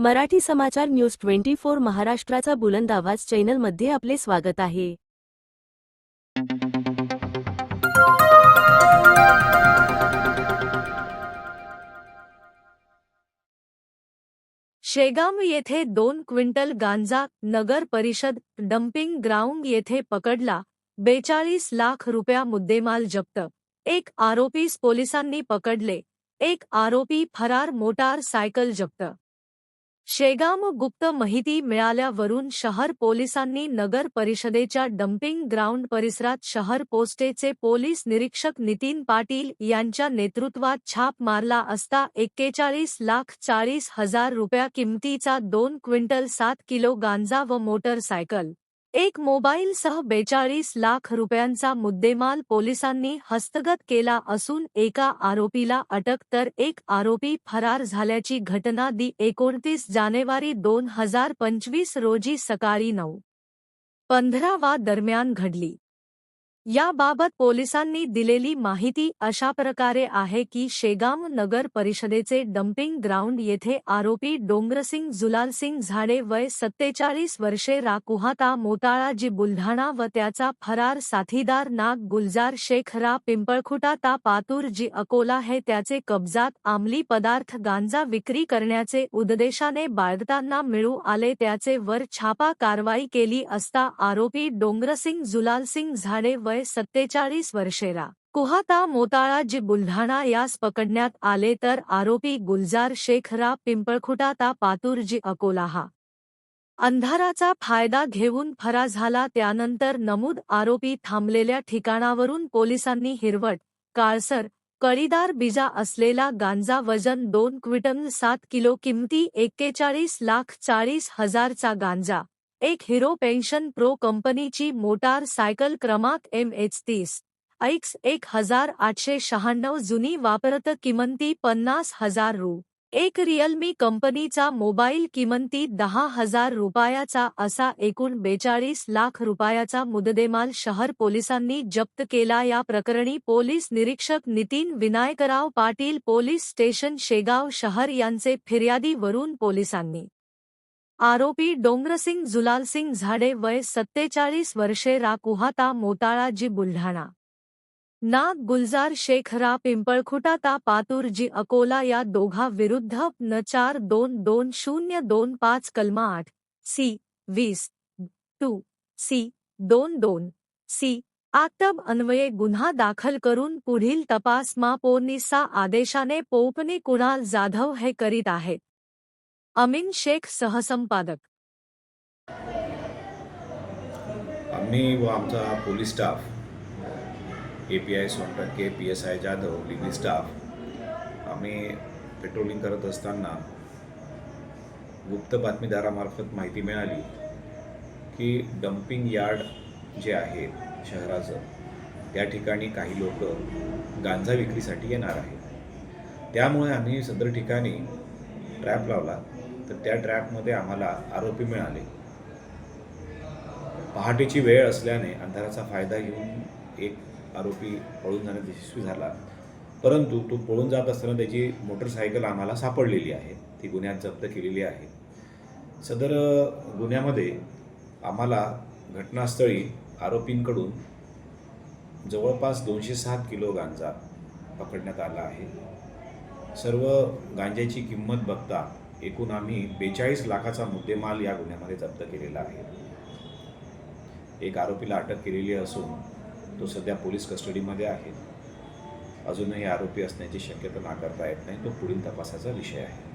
मराठी समाचार news twenty four महाराष्ट्राचा बुलंद आवाज चॅनलमध्ये आपले स्वागत आहे. शेगाव येथे दोन क्विंटल गांजा नगर परिषद डम्पिंग ग्राउंड येथे पकडला बेचाळीस लाख रुपया मुद्देमाल जप्त. एक आरोपीस पोलिसांनी पकडले एक आरोपी फरार मोटार सायकल जप्त. शेगाम गुप्त माहिती मिळाल्यावरून शहर पोलिसांनी नगर परिषदेच्या डम्पिंग ग्राउंड परिसरात शहर पोस्टेचे पोलीस निरीक्षक नितीन पाटील यांच्या नेतृत्वात छाप मारला असता एक्केचाळीस लाख चाळीस हजार रुपया किमतीचा दोन क्विंटल सात किलो गांजा व मोटरसायकल एक मोबाईलसह बेचाळीस लाख रुपयांचा मुद्देमाल पोलिसांनी हस्तगत केला असून एका आरोपीला अटक तर एक आरोपी फरार झाल्याची घटना दि एकोणतीस जानेवारी दोन हजार पंचवीस रोजी सकाळी नऊ. पंधरा वा दरम्यान घडली. याबाबत पोलिसांनी दिलेली माहिती अशा प्रकारे आहे की शेगाम नगर परिषदेचे डम्पिंग ग्राउंड येथे आरोपी डोंगरसिंग जुलालसिंग झाडे वय सत्तेचाळीस वर्षे राकुहाता मोताळा जी बुलढाणा व त्याचा फरार साथीदार नाग गुलजार शेख रा पिंपळखुटा ता पातूर जी अकोला हे त्याचे कब्जात आमली पदार्थ गांजा विक्री करण्याचे उद्देशाने बाळगताना मिळू आले त्याचे वर छापा कारवाई केली असता आरोपी डोंगरसिंग जुलालसिंग झाडे वय सत्तेचाळीस वर्षेरा कुहाता मोताळा जी बुलढाणा यास पकडण्यात आले तर आरोपी गुलजार शेखरा पिंपळखुटा ता पातूर अकोला हा अंधाराचा फायदा घेऊन फरार झाला त्यानंतर नमूद आरोपी थांबलेल्या ठिकाणावरून पोलिसांनी हिरवट काळसर कळीदार बीजा असलेला गांजा वजन दोन क्विंटल सात किलो किमती एक्केचाळीस लाख चाळीस हजारचा गांजा. एक हिरो पेन्शन प्रो कंपनीची मोटार सायकल क्रमांक एम एच तीस. ऐक्स एक हजार आठशे शहाण्णव जुनी वापरत किमंती पन्नास हजार रु. एक रिअलमी कंपनीचा मोबाईल किमंती दहा हजार रुपयाचा असा एकूण बेचाळीस लाख रुपयाचा मुददेमाल शहर पोलिसांनी जप्त केला. या प्रकरणी पोलीस निरीक्षक नितीन विनायकराव पाटील पोलीस स्टेशन शेगाव शहर यांचे फिर्यादीवरून पोलिसांनी आरोपी डोंगरसिंग जुलालसिंग झाडे वय सत्तेचाळीस वर्षे राकुहाता मोताळा जी बुलढाणा. नाग गुलजार शेखरा पिंपळखुटा ता पातूरजी अकोला या दोघा विरुद्ध न चार दोन दोन शून्य दोन पाच कलमा आठ सी वीस टू सी दोन दोन सी आटब अन्वये गुन्हा दाखल करून पुढील तपास मा आदेशाने पोपनी कुणाल जाधव हे करीत आहेत. अमीन शेख सहसंपादक. आम्ही व आमचा police staff A P I Sontakke P S I Jadhav legal staff आम्ही पेट्रोलिंग करत असताना गुप्त बातमीदारामार्फत माहिती मिळाली की डम्पिंग यार्ड जे आहे शहराचं त्या ठिकाणी काही लोक गांजा विक्रीसाठी येणार आहेत. त्यामुळे आम्ही सदर ठिकाणी ट्रॅप लावला. तर त्या ट्रॅपमध्ये आम्हाला आरोपी मिळाले. पहाटेची वेळ असल्याने अंधाराचा फायदा घेऊन एक आरोपी पळून जाण्यात यशस्वी झाला. परंतु तो पळून जात असताना त्याची मोटरसायकल आम्हाला सापडलेली आहे. ती गुन्ह्यात जप्त केलेली आहे. सदर गुन्ह्यामध्ये आम्हाला घटनास्थळी आरोपींकडून जवळपास दोनशे सात किलो गांजा पकडण्यात आला आहे. सर्व गांज्याची किंमत बघता एकूण आम्ही बेचाळीस लाखाचा मुद्देमाल या गुन्ह्यामध्ये जप्त केलेला आहे. एक आरोपीला अटक केलेली असून तो सध्या पोलीस कस्टडीमध्ये आहे. अजूनही आरोपी असण्याची शक्यता नाकारता येत नाही. तो पुढील तपासाचा विषय आहे.